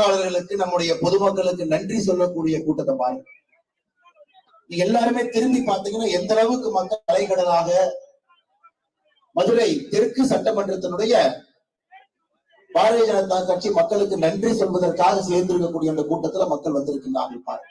வாக்காளர்களுக்கு நம்முடைய பொதுமக்களுக்கு நன்றி சொல்லக்கூடிய கூட்டத்தை பாருங்க. நீங்க எல்லாருமே திரும்பி பார்த்தீங்கன்னா எந்த அளவுக்கு மக்கள் அலைகடலாக மதுரை தெற்கு சட்டமன்றத்தினுடைய பாரதிய ஜனதா கட்சி மக்களுக்கு நன்றி சொல்வதற்காக சேர்ந்திருக்கக்கூடிய அந்த கூட்டத்துல மக்கள் வந்திருக்கின்றார்கள் பாருங்க.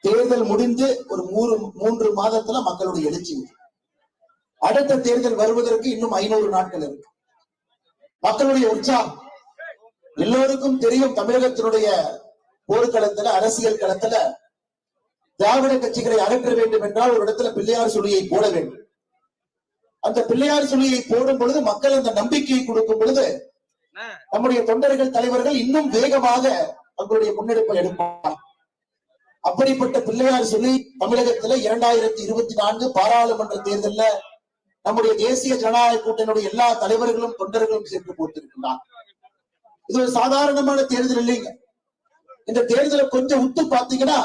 தேர்தல் முடிந்து ஒரு மூன்று மூன்று மாதத்துல மக்களுடைய எழுச்சி அடுத்த தேர்தல் வருவதற்கு இன்னும் ஐநூறு நாட்கள் இருக்கு. மக்களுடைய உற்சாகம். எல்லோருக்கும் தெரியும் தமிழகத்தினுடைய போர்க்களத்துல அரசியல் களத்துல திராவிட கட்சிகளை அகற்ற வேண்டும் என்றால் ஒரு இடத்துல பிள்ளையார் சுழியை போட வேண்டும். அந்த பிள்ளையார் சுழியை போடும் பொழுது மக்கள் அந்த நம்பிக்கையை கொடுக்கும் பொழுது நம்முடைய தொண்டர்கள் தலைவர்கள் இன்னும் வேகமாக தங்களுடைய முன்னெடுப்பை எடுப்பார் அப்படிப்பட்ட பிள்ளையார் சொல்லி தமிழகத்துல இரண்டாயிரத்தி இருபத்தி நான்கு பாராளுமன்ற தேர்தல்ல நம்முடைய தேசிய ஜனநாயக கூட்டணியுடைய எல்லா தலைவர்களும் தொண்டர்களும் சென்று போட்டிருக்கிறார் இது ஒரு சாதாரணமான தேர்தல் இல்லைங்க. இந்த தேர்தலை கொஞ்சம் உத்து பாத்தீங்கன்னா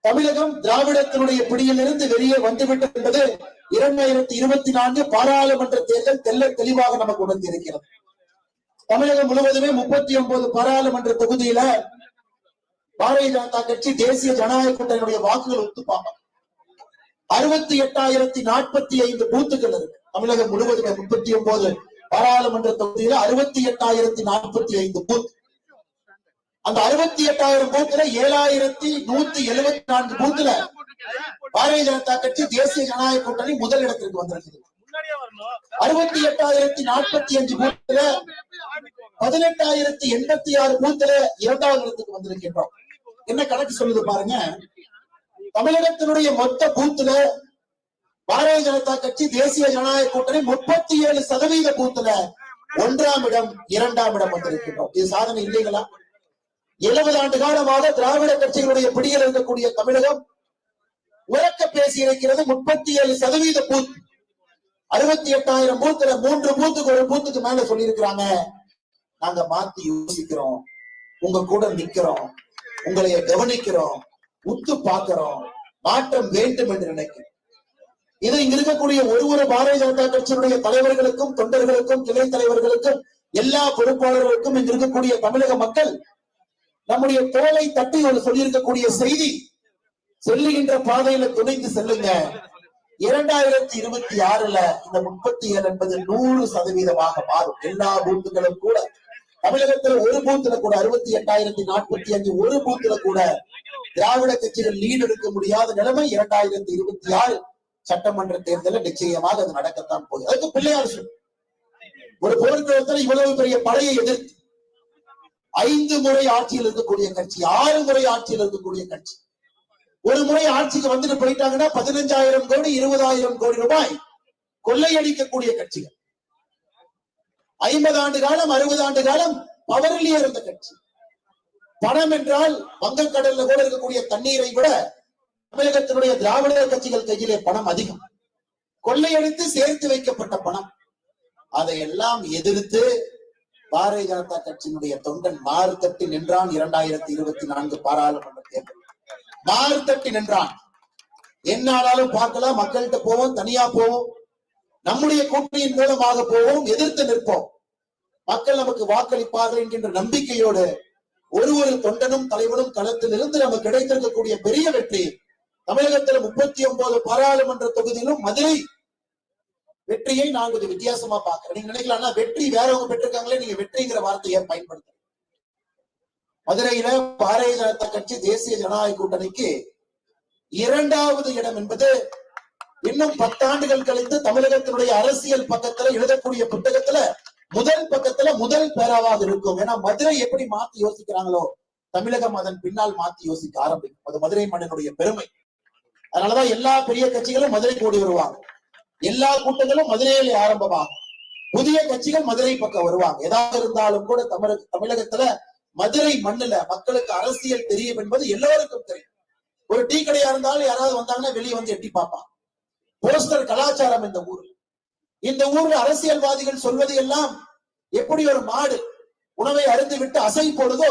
தமிழகம் திராவிடத்தினுடைய பிடியிலிருந்து வெளியே வந்துவிட்டது என்பது இரண்டாயிரத்தி இருபத்தி நான்கு பாராளுமன்ற தேர்தல் தெல்ல தெளிவாக நமக்கு உணர்ந்து இருக்கிறது தமிழகம் முழுவதுமே முப்பத்தி ஒன்பது பாராளுமன்ற தொகுதியில பாரதிய ஜனதா கட்சி தேசிய ஜனநாயக கூட்டணியுடைய வாக்குகள் ஒத்துப்பாங்க அறுபத்தி எட்டாயிரத்தி நாற்பத்தி ஐந்து பூத்துகள் இருக்கு. தமிழகம் முழுவதுமே முப்பத்தி ஒன்பது. பாராளுமன்ற தொகுதியில அறுபத்தி எட்டாயிரத்தி நாற்பத்தி ஐந்து பூத் அந்த அறுபத்தி எட்டாயிரம் பூத்துல ஏழாயிரத்தி நூத்தி எழுபத்தி நான்கு பூத்துல பாரதிய ஜனதா கட்சி தேசிய ஜனநாயக கூட்டணி முதல் இடத்திற்கு வந்திருக்குது. அறுபத்தி எட்டாயிரத்தி நாற்பத்தி அஞ்சு பூத்துல பதினெட்டாயிரத்தி எண்பத்தி ஆறு பூத்துல இரண்டாவது இடத்துக்கு வந்திருக்கின்றோம். என்ன கணக்கு சொல்லுது பாருங்க? தமிழகத்தினுடைய மொத்த பூத்துல பாரதிய ஜனதா கட்சி தேசிய ஜனநாயக கூட்டணி முப்பத்தி ஏழு சதவீத பூத்துல ஒன்றாம் இடம் இரண்டாம் இடம் வந்திருக்கின்றோம். இது சாதனை இல்லைங்களா? எழுபது ஆண்டு காலமாக திராவிட கட்சிகளுடைய பிடியில் இருக்கக்கூடிய தமிழகம் உறக்க பேசி இருக்கிறது முப்பத்தி ஏழு சதவீத பூத். அறுபத்தி எட்டாயிரம் பூத்துல மூன்று பூத்துக்கு ஒரு பூத்துக்கு மேல சொல்லியிருக்கிறாங்க. நாங்க மாத்தி யோசிக்கிறோம். உங்க கூட நிக்கிறோம். உங்களைய கவனிக்கிறோம். உத்து பாக்குறோம் மாற்றம் வேண்டும் என்று நினைக்கிறோம். இது இங்க இருக்கக்கூடிய ஒரு ஒரு பாரதிய ஜனதா கட்சியினுடைய தலைவர்களுக்கும் தொண்டர்களுக்கும் கிளை தலைவர்களுக்கும் எல்லா பொறுப்பாளர்களுக்கும் இங்க இருக்கக்கூடிய தமிழக மக்கள் நம்முடைய தோலை தட்டி ஒரு சொல்லியிருக்கக்கூடிய செய்தி செல்லுகின்ற பாதையில துணைந்து செல்லுங்க. இரண்டாயிரத்தி இருபத்தி ஆறுல இந்த முப்பத்தி ஏழு என்பது நூறு சதவீதமாக மாறும். எல்லா பூத்துகளும் கூட தமிழகத்துல ஒரு பூத்துல கூட அறுபத்தி எட்டாயிரத்தி நாற்பத்தி அஞ்சு ஒரு பூத்துல கூட திராவிட கட்சிகள் லீடு எடுக்க முடியாத நிலைமை இரண்டாயிரத்தி இருபத்தி ஆறு. சட்டமன்ற தேர்தலில் நிச்சயமாக அது நடக்கத்தான் போகுது. அதுக்கு பிள்ளையார் சொல்லு ஒரு போர்க்களத்தில் இவ்வளவு பெரிய படையை எதிர்த்து ஐந்து முறை ஆட்சியில் இருக்கக்கூடிய கட்சி ஆறு முறை ஆட்சியில் இருக்கக்கூடிய கட்சி. ஒரு முறை ஆட்சிக்கு வந்துட்டு போயிட்டாங்கன்னா பதினஞ்சாயிரம் கோடி இருபதாயிரம் கோடி ரூபாய் கொள்ளையடிக்கக்கூடிய கட்சிகள். ஐம்பது ஆண்டு காலம் அறுபது ஆண்டு காலம் பவரிலேயே இருந்த கட்சி. பணம் என்றால் வங்கக்கடல்ல கூட இருக்கக்கூடிய தண்ணீரை விட தமிழகத்தினுடைய திராவிட கட்சிகள் கையிலே பணம் அதிகம். கொள்ளையடித்து சேர்த்து வைக்கப்பட்ட பணம். அதையெல்லாம் எதிர்த்து பாரதிய ஜனதா கட்சியினுடைய தொண்டன் மாறு தட்டி நின்றான் இரண்டாயிரத்தி இருபத்தி நான்கு பாராளுமன்ற தேர்தல் மாறு தட்டி நின்றான். என்ன ஆனாலும் பார்க்கலாம் மக்கள்கிட்ட போவோம் தனியா போவோம். நம்முடைய கூட்டணியின் மூலமாக போவோம் எதிர்த்து நிற்போம். மக்கள் நமக்கு வாக்களிப்பார்கள் என்கின்ற நம்பிக்கையோடு ஒரு ஒரு தொண்டனும் தலைவனும் களத்தில் இருந்து நமக்கு கிடைத்திருக்கக்கூடிய பெரிய வெற்றி தமிழகத்துல முப்பத்தி ஒன்பது பாராளுமன்ற தொகுதியிலும் மதுரை வெற்றியை நான் கொஞ்சம் வித்தியாசமா பாக்குறேன் நீங்க நினைக்கலாம் வெற்றி வேறவங்க பெற்றிருக்காங்களே நீங்க வெற்றிங்கிற வார்த்தையை பயன்படுத்த மதுரையில பாரதிய ஜனதா கட்சி தேசிய ஜனநாயக கூட்டணிக்கு இரண்டாவது இடம் என்பது இன்னும் பத்தாண்டுகள் கழித்து தமிழகத்தினுடைய அரசியல் பக்கத்துல எழுதக்கூடிய புத்தகத்துல முதல் பக்கத்துல முதல் பேராவாக இருக்கும். ஏன்னா மதுரை எப்படி மாத்தி யோசிக்கிறாங்களோ தமிழகம் அதன் பின்னால் மாத்தி யோசிக்க ஆரம்பிக்கும். அது மதுரை மன்னனுடைய பெருமை. அதனாலதான் எல்லா பெரிய கட்சிகளும் மதுரை கூடி வருவாங்க. எல்லா கூட்டங்களும் மதுரையிலே ஆரம்பமாகும். புதிய கட்சிகள் மதுரை பக்கம் வருவாங்க. ஏதாவது இருந்தாலும் கூட தமிழக தமிழகத்துல மதுரை மண்ணுல மக்களுக்கு அரசியல் தெரியும் என்பது எல்லோருக்கும் தெரியும். ஒரு டீ கடையா இருந்தாலும் யாராவது வந்தாங்கன்னா வெளியே வந்து எட்டி பார்ப்பான் போஸ்டர் கலாச்சாரம் இந்த ஊர். இந்த ஊர்ல அரசியல்வாதிகள் சொல்வது எல்லாம் எப்படி ஒரு மாடு உணவை அருந்து விட்டு அசை போடுதோ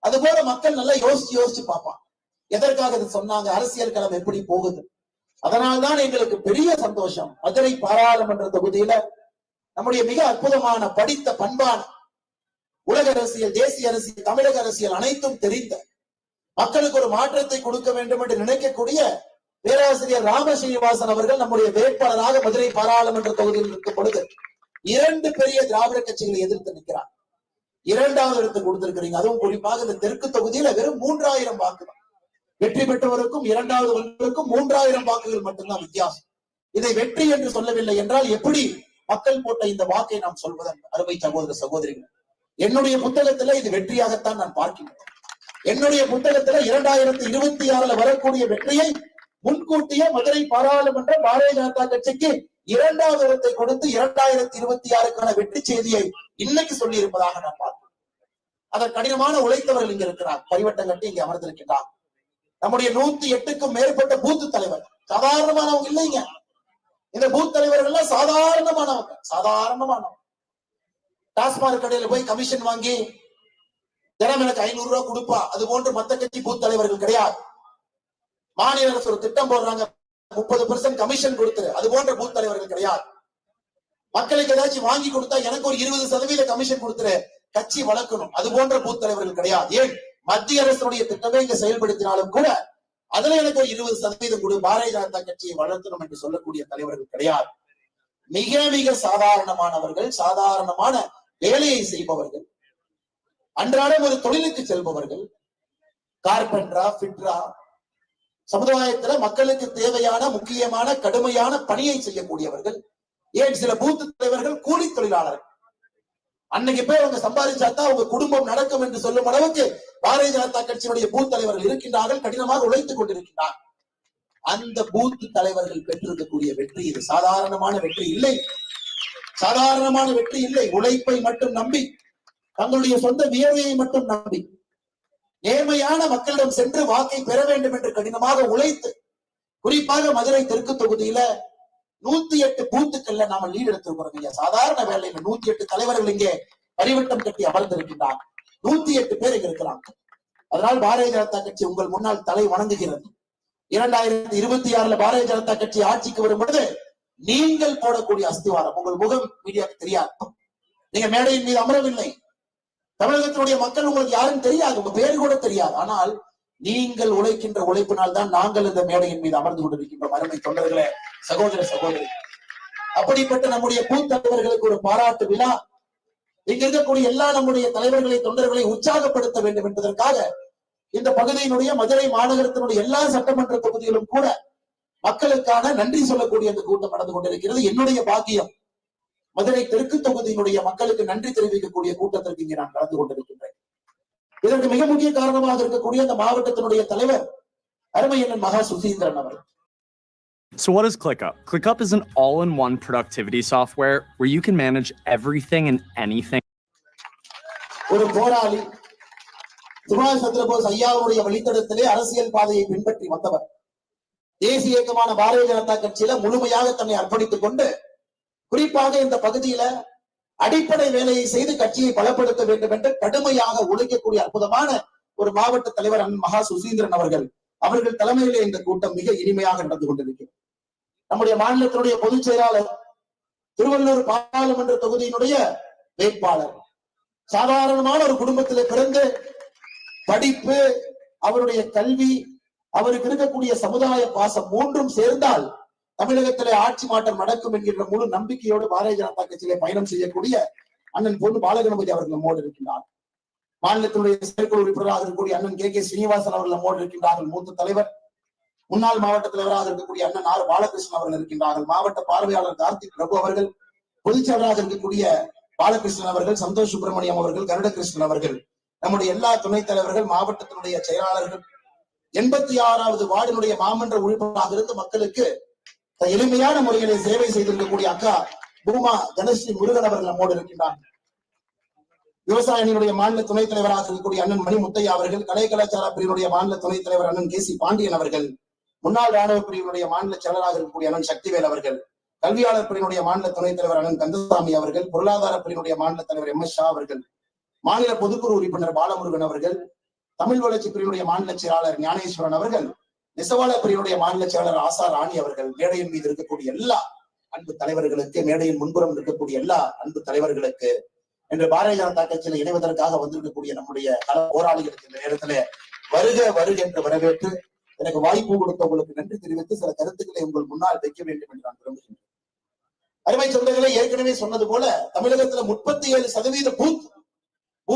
அது போல மக்கள் நல்லா யோசிச்சு யோசிச்சு பார்ப்பான் எதற்காக இது சொன்னாங்க? அரசியல் களம் எப்படி போகுது? அதனால்தான் எங்களுக்கு பெரிய சந்தோஷம். மதுரை பாராளுமன்ற தொகுதியில நம்முடைய மிக அற்புதமான படித்த பண்பான உலக அரசியல் தேசிய அரசியல் தமிழக அரசியல் அனைத்தும் தெரிந்த மக்களுக்கு ஒரு மாற்றத்தை கொடுக்க வேண்டும் என்று நினைக்கக்கூடிய பேராசிரியர் ராம ஸ்ரீனிவாசன் அவர்கள் நம்முடைய வேட்பாளராக மதுரை பாராளுமன்ற தொகுதியில் இருக்கும் பொழுது இரண்டு பெரிய திராவிட கட்சிகளை எதிர்த்து நிற்கிறார். இரண்டாவது இடத்தை கொடுத்திருக்கிறீங்க. அதுவும் குறிப்பாக இந்த தெற்கு தொகுதியில வெறும் மூன்றாயிரம் வாக்கு வெற்றி பெற்றவருக்கும் இரண்டாவது ஒன்றுக்கும் மூன்றாயிரம் வாக்குகள் மட்டும்தான் வித்தியாசம். இதை வெற்றி என்று சொல்லவில்லை என்றால் எப்படி மக்கள் போட்ட இந்த வாக்கை நாம் சொல்வதன் அருமை சகோதர சகோதரிகள்? என்னுடைய புத்தகத்துல இது வெற்றியாகத்தான் நான் பார்க்கின்றேன். என்னுடைய புத்தகத்துல இரண்டாயிரத்தி இருபத்தி ஆறுல வரக்கூடிய வெற்றியை முன்கூட்டியே மதுரை பாராளுமன்ற பாரதிய ஜனதா கட்சிக்கு இரண்டாவது இடத்தை கொடுத்து இரண்டாயிரத்தி இருபத்தி ஆறுக்கான வெற்றி செய்தியை இன்னைக்கு சொல்லி இருப்பதாக நான் பார்க்கிறேன். அதன் கடினமான உழைத்தவர்கள் இங்க இருக்கிறார். பரிவட்டம் கட்டி இங்க அமர்ந்திருக்கிறார் நம்முடைய நூத்தி எட்டுக்கும் மேற்பட்ட பூத்து தலைவர். சாதாரணமானவங்க இல்லைங்க. இந்த பூத் தலைவர்கள் எல்லாம் சாதாரணமானவங்க சாதாரணமானவங்க. டாஸ்மாக் கடையில போய் கமிஷன் வாங்கி தினம் எனக்கு ஐநூறு ரூபாய் கொடுப்பா. அது போன்று மத்த கட்சி பூத் தலைவர்கள் கிடையாது. மாநில அரசு ஒரு திட்டம் போடுறாங்க. முப்பது பெர்சன்ட் கமிஷன் கொடுத்துரு அது போன்ற பூத் தலைவர்கள் கிடையாது. மக்களுக்கு ஏதாச்சும் வாங்கி கொடுத்தா எனக்கு ஒரு இருபது சதவீத கமிஷன் கொடுத்துரு. கட்சி வளர்க்கணும். அது போன்ற பூத் தலைவர்கள் கிடையாது. ஏன்? மத்திய அரசுடைய திட்டமே இங்க செயல்படுத்தினாலும் கூட அதுல எனக்கு ஒரு இருபது சதவீதம் கொடு பாரதிய ஜனதா கட்சியை வளர்த்தணும் என்று சொல்லக்கூடிய தலைவர்கள் கிடையாது. மிக மிக சாதாரணமானவர்கள் சாதாரணமான வேலையை செய்பவர்கள் அன்றாடம் ஒரு தொழிலுக்கு செல்பவர்கள் கார்பெண்டரா ஃபிட்ரா சமுதாயத்துல மக்களுக்கு தேவையான முக்கியமான கடுமையான பணியை செய்யக்கூடியவர்கள் ஏன் சில பூத்து தலைவர்கள் கூலி தொழிலாளர்கள். அன்னைக்கு போய் அவங்க சம்பாதிச்சாதான் அவங்க குடும்பம் நடக்கும் என்று சொல்லும் அளவுக்கு பாரதிய ஜனதா கட்சியினுடைய பூத் தலைவர்கள் இருக்கின்றார்கள் கடினமாக உழைத்துக் கொண்டிருக்கின்றார். அந்த பூத் தலைவர்கள் பெற்றிருக்கக்கூடிய வெற்றி இது சாதாரணமான வெற்றி இல்லை. சாதாரணமான வெற்றி இல்லை. உழைப்பை மட்டும் நம்பி தங்களுடைய சொந்த வியர்வையை மட்டும் நம்பி நேர்மையான மக்களிடம் சென்று வாக்கை பெற வேண்டும் என்று கடினமாக உழைத்து குறிப்பாக மதுரை தெற்கு தொகுதியில நூத்தி எட்டு பூத்துக்கள்ல நாம லீடு எடுத்திருக்கிறோம் ஐயா சாதாரண வேலையில நூத்தி எட்டு தலைவர்கள் இங்கே பரிவட்டம் கட்டி அமர்ந்திருக்கின்றார் நூத்தி எட்டு பேர் இங்க இருக்கிறாங்க. அதனால் பாரதிய ஜனதா கட்சி உங்கள் முன்னால் தலை வணங்குகிறது. இரண்டாயிரத்தி இருபத்தி ஆறுல பாரதிய ஜனதா கட்சி ஆட்சிக்கு வரும் பொழுது நீங்கள் போடக்கூடிய அஸ்திவாரம் உங்கள் முகம் மீடியாவுக்கு தெரியாது. நீங்க மேடையின் மீது அமரவில்லை. தமிழகத்தினுடைய மக்கள் உங்களுக்கு யாரும் தெரியாது உங்க பேரு கூட தெரியாது. ஆனால் நீங்கள் உழைக்கின்ற உழைப்பினால் தான் நாங்கள் இந்த மேடையின் மீது அமர்ந்து கொண்டிருக்கின்றோம். அருமை தொண்டர்களே சகோதர சகோதரி. அப்படிப்பட்ட நம்முடைய பூத்தலைவர்களுக்கு ஒரு பாராட்டு விழா இங்க இருக்கக்கூடிய எல்லா நம்முடைய தலைவர்களை தொண்டர்களை உற்சாகப்படுத்த வேண்டும் என்பதற்காக இந்த பகுதியினுடைய மதுரை மாநகரத்தினுடைய எல்லா சட்டமன்ற தொகுதிகளும் கூட மக்களுக்கான நன்றி சொல்லக்கூடிய அந்த கூட்டம் நடந்து கொண்டிருக்கிறது. என்னுடைய பாக்கியம் மதுரை தெற்கு தொகுதியினுடைய மக்களுக்கு நன்றி தெரிவிக்கக்கூடிய கூட்டத்திற்கு இங்கே நான் கலந்து கொண்டிருக்கின்றேன். இதற்கு மிக முக்கிய காரணமாக இருக்கக்கூடிய அந்த மாவட்டத்தினுடைய தலைவர் அருமையண்ணன் மகா சுசீந்திரன் அவர் So, what is ClickUp? ClickUp is an all in one productivity software where you can manage everything and anything. ஒரு போராளி சுபாஷ் சந்திரபோஸ் ஐயாவுடைய வழித்தடத்திலே அரசியல் பாதையை பின்பற்றி வந்தவர். தேசிய இயக்கமான பாரதிய ஜனதா கட்சியில முழுமையாக தன்னை அர்ப்பணித்துக் கொண்டு குறிப்பாக இந்த பகுதியில அடிப்படை வேலையை செய்து கட்சியை பலப்படுத்த வேண்டும் என்று கடுமையாக உழைக்கக்கூடிய அற்புதமான ஒரு மாவட்ட தலைவர் அண்ணன் மகா சுசீந்திரன் அவர்கள். அவர்கள் தலைமையிலே இந்த கூட்டம் மிக இனிமையாக நடந்து கொண்டிருக்கிறது. நம்முடைய மாநிலத்தினுடைய பொதுச் செயலாளர் திருவள்ளூர் பாராளுமன்ற தொகுதியினுடைய வேட்பாளர். சாதாரணமான ஒரு குடும்பத்தில பிறந்து படிப்பு அவருடைய கல்வி அவருக்கு இருக்கக்கூடிய சமுதாய பாசம் மூன்றும் சேர்ந்தால் தமிழகத்திலே ஆட்சி மாற்றம் நடக்கும் என்கின்ற முழு நம்பிக்கையோடு பாரதிய ஜனதா கட்சியிலே பயணம் செய்யக்கூடிய அண்ணன் பொண்ணு பாலகணபதி அவர்கள் நம்மோடு இருக்கின்றார். மாநிலத்தினுடைய செயற்குழு உறுப்பினராக இருக்கக்கூடிய அண்ணன் கே கே ஸ்ரீனிவாசன் அவர்கள் நம்மோடு இருக்கின்றார்கள் மூத்த தலைவர். முன்னாள் மாவட்ட தலைவராக இருக்கக்கூடிய அண்ணன் ஆர் பாலகிருஷ்ணன் அவர்கள் இருக்கின்றார்கள். மாவட்ட பார்வையாளர் கார்த்திக் பிரபு அவர்கள் பொதுச் செயலராக இருக்கக்கூடிய பாலகிருஷ்ணன் அவர்கள் சந்தோஷ் சுப்பிரமணியம் அவர்கள் கருடகிருஷ்ணன் அவர்கள் நம்முடைய எல்லா துணைத் தலைவர்கள் மாவட்டத்தினுடைய செயலாளர்கள் எண்பத்தி ஆறாவது வார்டினுடைய மாமன்ற உறுப்பினராக இருந்து மக்களுக்கு எளிமையான முறையிலே சேவை செய்திருக்கக்கூடிய அக்கா பூமா கணேஸ்ரீ முருகன் அவர்கள் நம்மோடு இருக்கின்றார். விவசாய அணியினுடைய மாநில துணைத் தலைவராக இருக்கக்கூடிய அண்ணன் மணி முத்தையா அவர்கள் கலை கலாச்சார பிரிவினுடைய மாநில துணைத் தலைவர் அண்ணன் கே சி பாண்டியன் அவர்கள் முன்னாள் ராணுவ பிரிவினுடைய மாநில செயலராக இருக்கக்கூடிய அண்ணன் சக்திவேல் அவர்கள் கல்வியாளர் பிரிவினுடைய மாநில துணைத் தலைவர் அண்ணன் கந்தசாமி அவர்கள் பொருளாதார பிரிவினுடைய மாநில தலைவர் எம். எஸ். ஷா அவர்கள் மாநில பொதுக்குழு உறுப்பினர் பாலமுருகன் அவர்கள் தமிழ் வளர்ச்சி பிரிவினுடைய மாநில செயலாளர் ஞானேஸ்வரன் அவர்கள் நெசவாள பிரிவினுடைய மாநில செயலாளர் ஆசா ராணி அவர்கள் மேடையின் மீது இருக்கக்கூடிய எல்லா அன்பு தலைவர்களுக்கு மேடையின் முன்புறம் இருக்கக்கூடிய எல்லா அன்பு தலைவர்களுக்கு என்று பாரதிய ஜனதா கட்சியில இணைவதற்காக வந்திருக்கக்கூடிய நம்முடைய கள போராளிகளுக்கு இந்த நேரத்துல வருக வருக என்று வரவேற்று எனக்கு வாய்ப்பு கொடுத்தவங்களுக்கு நன்றி தெரிவித்து சில கருத்துக்களை உங்கள் முன்னால் வைக்க வேண்டும் என்று நான் விரும்புகிறேன் அருமை சொந்தங்களை ஏற்கனவே சொன்னது போல தமிழகத்துல முப்பத்தி ஏழு சதவீத பூத்